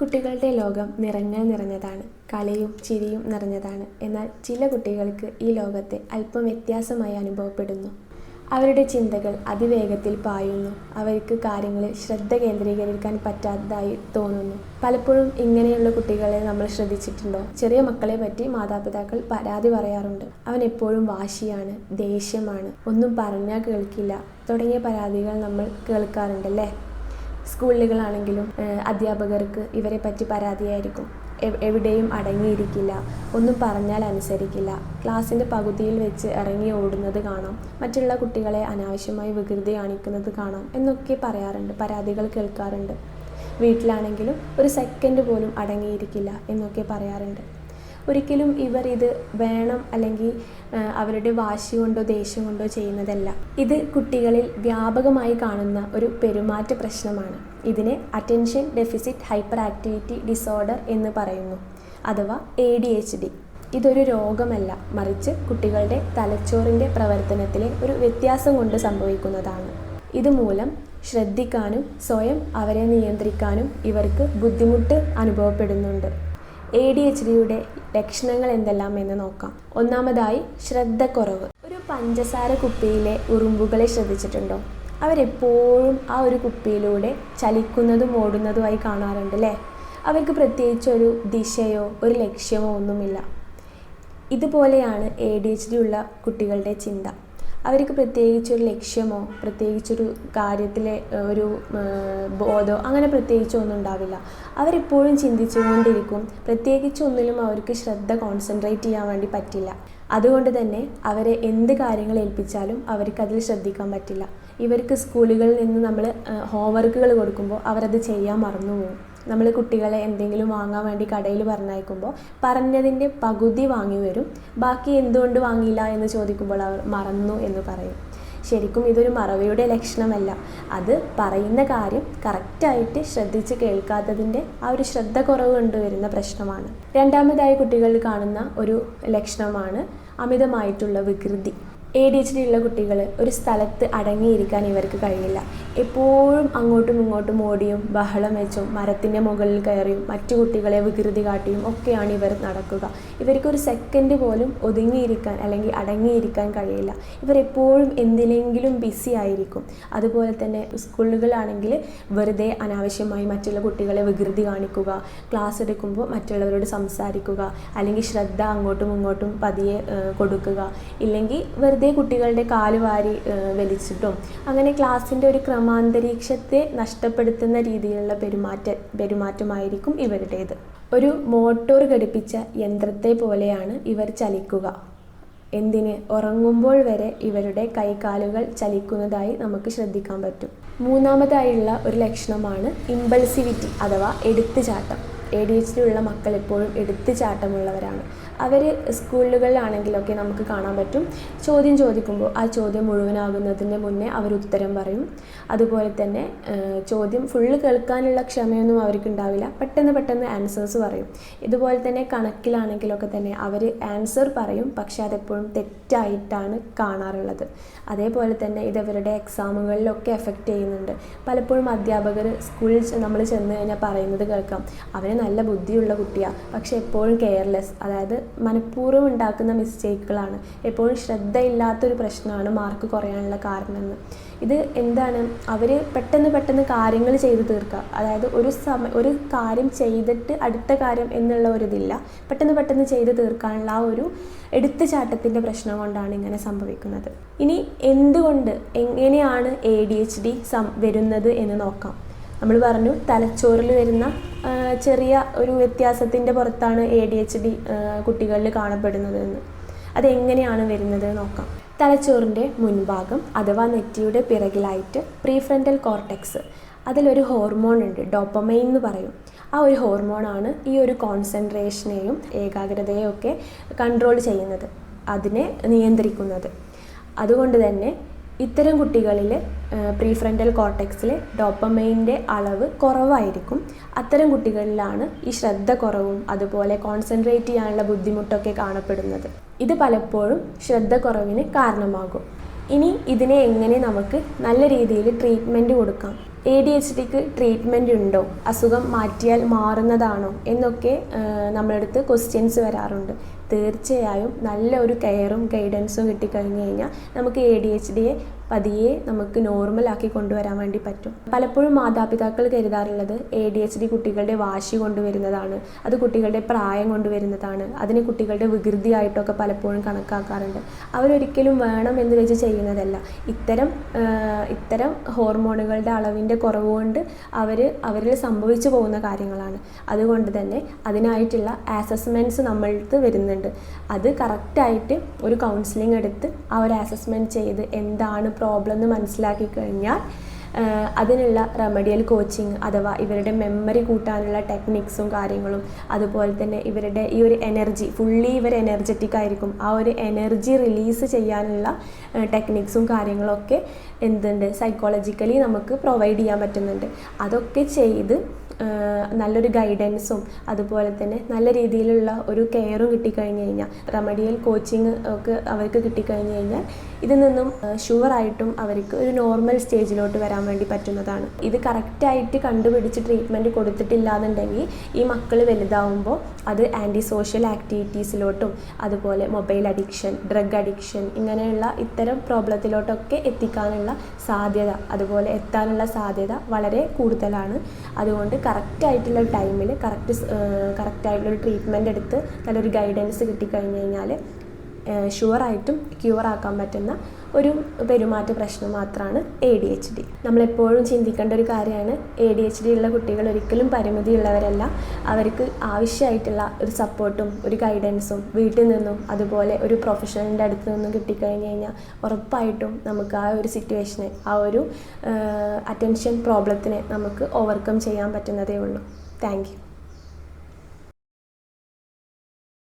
കുട്ടികളുടെ ലോകം നിറങ്ങൾ നിറഞ്ഞതാണ് കളിയും ചിരിയും നിറഞ്ഞതാണ്. എന്നാൽ ചില കുട്ടികൾക്ക് ഈ ലോകത്തെ അല്പം വ്യത്യാസമായി അനുഭവപ്പെടുന്നു. അവരുടെ ചിന്തകൾ അതിവേഗത്തിൽ പായുന്നു. അവർക്ക് കാര്യങ്ങളിൽ ശ്രദ്ധ കേന്ദ്രീകരിക്കാൻ പറ്റാത്തതായി തോന്നുന്നു. പലപ്പോഴും ഇങ്ങനെയുള്ള കുട്ടികളെ നമ്മൾ ശ്രദ്ധിച്ചിട്ടുണ്ടോ? ചെറിയ മക്കളെ പറ്റി മാതാപിതാക്കൾ പരാതി പറയാറുണ്ട്. അവൻ എപ്പോഴും വാശിയാണ് ദേഷ്യമാണ്. ഒന്നും പറഞ്ഞാൽ കേൾക്കില്ല. തുടങ്ങിയ പരാതികൾ നമ്മൾ കേൾക്കാറുണ്ടല്ലേ? സ്കൂളുകളാണെങ്കിലും അധ്യാപകർക്ക് ഇവരെ പറ്റി പരാതിയായിരിക്കും. എവിടെയും അടങ്ങിയിരിക്കില്ല. ഒന്നും പറഞ്ഞാൽ അനുസരിക്കില്ല. ക്ലാസ്സിന്റെ പകുതിയിൽ വെച്ച് ഇറങ്ങി ഓടുന്നത് കാണാം. മറ്റുള്ള കുട്ടികളെ അനാവശ്യമായി വികൃതി കാണിക്കുന്നത് കാണാം എന്നൊക്കെ പറയാറുണ്ട് പരാതികൾ കേൾക്കാറുണ്ട്. വീട്ടിലാണെങ്കിലും ഒരു സെക്കൻഡ് പോലും അടങ്ങിയിരിക്കില്ല എന്നൊക്കെ പറയാറുണ്ട്. ഒരിക്കലും ഇവർ ഇത് വേണം അല്ലെങ്കിൽ അവരുടെ വാശി കൊണ്ടോ ദേഷ്യം കൊണ്ടോ ചെയ്യുന്നതല്ല. ഇത് കുട്ടികളിൽ വ്യാപകമായി കാണുന്ന ഒരു പെരുമാറ്റ പ്രശ്നമാണ്. ഇതിനെ attention deficit hyperactivity disorder എന്ന് പറയുന്നു അഥവാ എ ഡി എച്ച് ഡി ഇതൊരു രോഗമല്ല മറിച്ച് കുട്ടികളുടെ തലച്ചോറിന്റെ പ്രവർത്തനത്തിലെ ഒരു വ്യത്യാസം കൊണ്ട് സംഭവിക്കുന്നതാണ്. ഇതുമൂലം ശ്രദ്ധിക്കാനും സ്വയം അവരെ നിയന്ത്രിക്കാനും ഇവർക്ക് ബുദ്ധിമുട്ട് അനുഭവപ്പെടുന്നുണ്ട്. എ ഡി എച്ച് ഡിയുടെ ലക്ഷണങ്ങൾ എന്തെല്ലാം എന്ന് നോക്കാം. ഒന്നാമതായി ശ്രദ്ധക്കുറവ്. ഒരു പഞ്ചസാര കുപ്പിയിലെ ഉറുമ്പുകളെ ശ്രദ്ധിച്ചിട്ടുണ്ടോ? അവരെപ്പോഴും ആ ഒരു കുപ്പിയിലൂടെ ചലിക്കുന്നതും ഓടുന്നതുമായി കാണാറുണ്ട് അല്ലേ? അവർക്ക് പ്രത്യേകിച്ച് ഒരു ദിശയോ ഒരു ലക്ഷ്യമോ ഒന്നുമില്ല. ഇതുപോലെയാണ് എ ഡി എച്ച് ഡി ഉള്ള കുട്ടികളുടെ ചിന്ത. അവർക്ക് പ്രത്യേകിച്ചൊരു ലക്ഷ്യമോ പ്രത്യേകിച്ചൊരു കാര്യത്തിലെ ഒരു ബോധമോ അങ്ങനെ പ്രത്യേകിച്ച് ഒന്നും ഉണ്ടാവില്ല. അവരെപ്പോഴും ചിന്തിച്ചുകൊണ്ടിരിക്കും. പ്രത്യേകിച്ച് ഒന്നിലും അവർക്ക് ശ്രദ്ധ കോൺസെൻട്രേറ്റ് ചെയ്യാൻ വേണ്ടി പറ്റില്ല. അതുകൊണ്ട് തന്നെ അവരെ എന്ത് കാര്യങ്ങൾ ഏൽപ്പിച്ചാലും അവർക്കതിൽ ശ്രദ്ധിക്കാൻ പറ്റില്ല. ഇവർക്ക് സ്കൂളുകളിൽ നിന്ന് നമ്മൾ ഹോംവർക്കുകൾ കൊടുക്കുമ്പോൾ അവരത് ചെയ്യാൻ മറന്നുപോകും. നമ്മൾ കുട്ടികളെ എന്തെങ്കിലും വാങ്ങാൻ വേണ്ടി കടയിൽ പറഞ്ഞയക്കുമ്പോൾ പറഞ്ഞതിന്റെ പകുതി വാങ്ങി വരും. ബാക്കി എന്തുകൊണ്ട് വാങ്ങിയില്ല എന്ന് ചോദിക്കുമ്പോൾ അവർ മറന്നു എന്ന് പറയും. ശരിക്കും ഇതൊരു മറവിയുടെ ലക്ഷണമല്ല. അത് പറയുന്ന കാര്യം കറക്റ്റായിട്ട് ശ്രദ്ധിച്ച് കേൾക്കാത്തതിന്റെ ആ ഒരു ശ്രദ്ധ കുറവ് കൊണ്ടുവരുന്ന പ്രശ്നമാണ്. രണ്ടാമതായി കുട്ടികളിൽ കാണുന്ന ഒരു ലക്ഷണമാണ് അമിതമായിട്ടുള്ള വികൃതി. എ ഡി എച്ച് ഡി ഉള്ള കുട്ടികൾ ഒരു സ്ഥലത്ത് അടങ്ങിയിരിക്കാൻ ഇവർക്ക് കഴിയില്ല എപ്പോഴും അങ്ങോട്ടും ഇങ്ങോട്ടും ഓടിയും ബഹളം വെച്ചും മരത്തിന്റെ മുകളിൽ കയറിയും മറ്റു കുട്ടികളെ വികൃതി കാട്ടിയും ഒക്കെയാണ് ഇവർ നടക്കുക. ഇവർക്കൊരു സെക്കൻഡ് പോലും ഒതുങ്ങിയിരിക്കാൻ അല്ലെങ്കിൽ അടങ്ങിയിരിക്കാൻ കഴിയില്ല. ഇവർ എപ്പോഴും എന്തിനെങ്കിലും ബിസി ആയിരിക്കും. അതുപോലെ തന്നെ സ്കൂളുകളാണെങ്കിൽ വെറുതെ അനാവശ്യമായി മറ്റുള്ള കുട്ടികളെ വികൃതി കാണിക്കുക ക്ലാസ് എടുക്കുമ്പോൾ മറ്റുള്ളവരോട് സംസാരിക്കുക അല്ലെങ്കിൽ ശ്രദ്ധ അങ്ങോട്ടും ഇങ്ങോട്ടും പതിയെ കൊടുക്കുക. ഇല്ലെങ്കിൽ വെറുതെ കുട്ടികളുടെ കാൽ വാരി വലിച്ചിട്ടും അങ്ങനെ ക്ലാസ്സിന്റെ ഒരു ക്രമാന്തരീക്ഷത്തെ നഷ്ടപ്പെടുത്തുന്ന രീതിയിലുള്ള പെരുമാറ്റ പെരുമാറ്റമായിരിക്കും ഇവരുടേത്. ഒരു മോട്ടോർ ഘടിപ്പിച്ച യന്ത്രത്തെ പോലെയാണ് ഇവർ ചലിക്കുക. എന്തിന്? ഉറങ്ങുമ്പോൾ വരെ ഇവരുടെ കൈകാലുകൾ ചലിക്കുന്നതായി നമുക്ക് ശ്രദ്ധിക്കാൻ പറ്റും. മൂന്നാമതായുള്ള ഒരു ലക്ഷണമാണ് ഇമ്പൾസിവിറ്റി അഥവാ എടുത്തുചാട്ടം. എ ഡി എച്ച് ഡി ഉള്ള മക്കൾ എപ്പോഴും എടുത്തുചാട്ടമുള്ളവരാണ്. അവർ സ്കൂളുകളിലാണെങ്കിലൊക്കെ നമുക്ക് കാണാൻ പറ്റും. ചോദ്യം ചോദിക്കുമ്പോൾ ആ ചോദ്യം മുഴുവനാകുന്നതിന് മുന്നേ അവർ ഉത്തരം പറയും. അതുപോലെ തന്നെ ചോദ്യം ഫുള്ള് കേൾക്കാനുള്ള ക്ഷമയൊന്നും അവർക്കുണ്ടാവില്ല. പെട്ടെന്ന് പെട്ടെന്ന് ആൻസേഴ്സ് പറയും. ഇതുപോലെ തന്നെ കണക്കിലാണെങ്കിലൊക്കെ തന്നെ അവർ ആൻസർ പറയും. പക്ഷെ അതെപ്പോഴും തെറ്റായിട്ടാണ് കാണാറുള്ളത്. അതേപോലെ തന്നെ ഇതവരുടെ എക്സാമുകളിലൊക്കെ എഫക്റ്റ് ചെയ്യുന്നുണ്ട്. പലപ്പോഴും അധ്യാപകർ സ്കൂളിൽ നമ്മൾ ചെന്ന് കഴിഞ്ഞാൽ പറയുന്നത് കേൾക്കാം. അവന് നല്ല ബുദ്ധിയുള്ള കുട്ടിയാണ് പക്ഷെ എപ്പോഴും കെയർലെസ് അതായത് മനഃപൂർവം ഉണ്ടാക്കുന്ന മിസ്റ്റേക്കുകളാണ് എപ്പോഴും ശ്രദ്ധയില്ലാത്തൊരു പ്രശ്നമാണ് മാർക്ക് കുറയാനുള്ള കാരണമെന്ന്. ഇത് എന്താണ്? അവർ പെട്ടെന്ന് പെട്ടെന്ന് കാര്യങ്ങൾ ചെയ്ത് തീർക്കുക. അതായത് ഒരു സമയം ഒരു കാര്യം ചെയ്തിട്ട് അടുത്ത കാര്യം എന്നുള്ള ഒരിതില്ല പെട്ടെന്ന് പെട്ടെന്ന് ചെയ്ത് തീർക്കാനുള്ള ആ ഒരു എടുത്തുചാട്ടത്തിന്റെ പ്രശ്നം കൊണ്ടാണ് ഇങ്ങനെ സംഭവിക്കുന്നത്. ഇനി എന്തുകൊണ്ട് എങ്ങനെയാണ് എ ഡി എച്ച് ഡി സം വരുന്നത് എന്ന് നോക്കാം. നമ്മൾ പറഞ്ഞു തലച്ചോറിൽ വരുന്ന ചെറിയ ഒരു വ്യത്യാസത്തിന്റെ പുറത്താണ് എ ഡി എച്ച് ഡി കുട്ടികളിൽ കാണപ്പെടുന്നത് എന്ന്. അതെങ്ങനെയാണ് വരുന്നത് നോക്കാം. തലച്ചോറിന്റെ മുൻഭാഗം അഥവാ നെറ്റിയുടെ പിറകിലായിട്ട് പ്രീഫ്രണ്ടൽ കോർട്ടെക്സ് അതിലൊരു ഹോർമോൺ ഉണ്ട് ഡോപ്പമൈൻ എന്ന് പറയും. ആ ഒരു ഹോർമോണാണ് ഈ ഒരു കോൺസെൻട്രേഷനെയും ഏകാഗ്രതയെയും ഒക്കെ കൺട്രോൾ ചെയ്യുന്നത് അതിനെ നിയന്ത്രിക്കുന്നത്. അതുകൊണ്ട് തന്നെ ഇത്തരം കുട്ടികളിൽ പ്രീഫ്രണ്ടൽ കോർട്ടെക്സിൽ ഡോപ്പമൈന്റെ അളവ് കുറവായിരിക്കും. അത്തരം കുട്ടികളിലാണ് ഈ ശ്രദ്ധ കുറവും അതുപോലെ കോൺസെൻട്രേറ്റ് ചെയ്യാനുള്ള ബുദ്ധിമുട്ടൊക്കെ കാണപ്പെടുന്നത്. ഇത് പലപ്പോഴും ശ്രദ്ധ കുറവിന് കാരണമാകും. ഇനി ഇതിനെ എങ്ങനെ നമുക്ക് നല്ല രീതിയിൽ ട്രീറ്റ്മെന്റ് കൊടുക്കാം? എ ഡി എച്ച് ഡിക്ക് ട്രീറ്റ്മെന്റ് ഉണ്ടോ? അസുഖം മാറ്റിയാൽ മാറുന്നതാണോ? എന്നൊക്കെ നമ്മളടുത്ത് ക്വസ്റ്റ്യൻസ് വരാറുണ്ട്. തീർച്ചയായും നല്ല ഒരു കെയറും ഗൈഡൻസും കിട്ടിക്കഴിഞ്ഞ് കഴിഞ്ഞാൽ നമുക്ക് എ ഡി എച്ച് ഡിയെ പതിയെ നമുക്ക് നോർമലാക്കി കൊണ്ടുവരാൻ വേണ്ടി പറ്റും. പലപ്പോഴും മാതാപിതാക്കൾ കരുതാറുള്ളത് എ ഡി എച്ച് ഡി കുട്ടികളുടെ വാശി കൊണ്ടുവരുന്നതാണ് അത് കുട്ടികളുടെ പ്രായം കൊണ്ടുവരുന്നതാണ് അതിന് കുട്ടികളുടെ വികൃതിയായിട്ടൊക്കെ പലപ്പോഴും കണക്കാക്കാറുണ്ട്. അവരൊരിക്കലും വേണം എന്ന് വെച്ച് ചെയ്യുന്നതല്ല. ഇത്തരം ഇത്തരം ഹോർമോണുകളുടെ അളവിന്റെ കുറവ് കൊണ്ട് അവർ അവരിൽ സംഭവിച്ചു പോകുന്ന കാര്യങ്ങളാണ്. അതുകൊണ്ട് തന്നെ അതിനായിട്ടുള്ള അസസ്മെന്റ്സ് നമ്മൾക്ക് വരുന്നുണ്ട്. അത് കറക്റ്റായിട്ട് ഒരു കൗൺസിലിംഗ് എടുത്ത് ആ ഒരു അസസ്മെന്റ് ചെയ്ത് എന്താണ് പ്രോബ്ലം എന്ന് മനസ്സിലാക്കി കഴിഞ്ഞാൽ അതിനുള്ള റെമഡിയൽ കോച്ചിങ് അഥവാ ഇവരുടെ മെമ്മറി കൂട്ടാനുള്ള ടെക്നിക്സും കാര്യങ്ങളും അതുപോലെ തന്നെ ഇവരുടെ ഈ ഒരു എനർജി ഫുള്ളി ഇവർ എനർജറ്റിക് ആയിരിക്കും. ആ ഒരു എനർജി റിലീസ് ചെയ്യാനുള്ള ടെക്നിക്സും കാര്യങ്ങളൊക്കെ എന്തുണ്ട്? സൈക്കോളജിക്കലി നമുക്ക് പ്രൊവൈഡ് ചെയ്യാൻ പറ്റുന്നുണ്ട്. അതൊക്കെ ചെയ്ത് നല്ലൊരു ഗൈഡൻസും അതുപോലെ തന്നെ നല്ല രീതിയിലുള്ള ഒരു കെയറും കിട്ടിക്കഴിഞ്ഞ് കഴിഞ്ഞാൽ റെമഡിയൽ കോച്ചിങ് ഒക്കെ അവർക്ക് കിട്ടിക്കഴിഞ്ഞ് കഴിഞ്ഞാൽ ഇതിൽ നിന്നും ഷുവറായിട്ടും അവർക്ക് ഒരു നോർമൽ സ്റ്റേജിലോട്ട് വരാൻ വേണ്ടി പറ്റുന്നതാണ്. ഇത് കറക്റ്റായിട്ട് കണ്ടുപിടിച്ച് ട്രീറ്റ്മെന്റ് കൊടുത്തിട്ടില്ലാന്നുണ്ടെങ്കിൽ ഈ മക്കൾ വലുതാവുമ്പോൾ അത് ആന്റി സോഷ്യൽ ആക്ടിവിറ്റീസിലോട്ടും അതുപോലെ മൊബൈൽ അഡിക്ഷൻ ഡ്രഗ് അഡിക്ഷൻ ഇങ്ങനെയുള്ള ഇത്തരം പ്രോബ്ലത്തിലോട്ടൊക്കെ എത്തിക്കാനുള്ള സാധ്യത അതുപോലെ എത്താനുള്ള സാധ്യത വളരെ കൂടുതലാണ്. അതുകൊണ്ട് കറക്റ്റായിട്ടുള്ള ടൈമിൽ കറക്റ്റ് കറക്റ്റായിട്ടുള്ളൊരു ട്രീറ്റ്മെന്റ് എടുത്ത് നല്ലൊരു ഗൈഡൻസ് കിട്ടിക്കഴിഞ്ഞ് കഴിഞ്ഞാൽ ഷുവറായിട്ടും ക്യൂർ ആക്കാൻ പറ്റുന്ന ഒരു പെരുമാറ്റ പ്രശ്നം മാത്രമാണ് എ ഡി എച്ച് ഡി നമ്മളെപ്പോഴും ചിന്തിക്കേണ്ട ഒരു കാര്യമാണ് എ ഡി എച്ച് ഡി ഉള്ള കുട്ടികൾ ഒരിക്കലും പരിമിതിയുള്ളവരല്ല. അവർക്ക് ആവശ്യമായിട്ടുള്ള ഒരു സപ്പോർട്ടും ഒരു ഗൈഡൻസും വീട്ടിൽ നിന്നും അതുപോലെ ഒരു പ്രൊഫഷണലിന്റെ അടുത്ത് നിന്നും കിട്ടിക്കഴിഞ്ഞ് കഴിഞ്ഞാൽ ഉറപ്പായിട്ടും നമുക്ക് ആ ഒരു സിറ്റുവേഷനെ ആ ഒരു അറ്റൻഷൻ പ്രോബ്ലത്തിനെ നമുക്ക് ഓവർകം ചെയ്യാൻ പറ്റുന്നതേ ഉള്ളൂ. താങ്ക്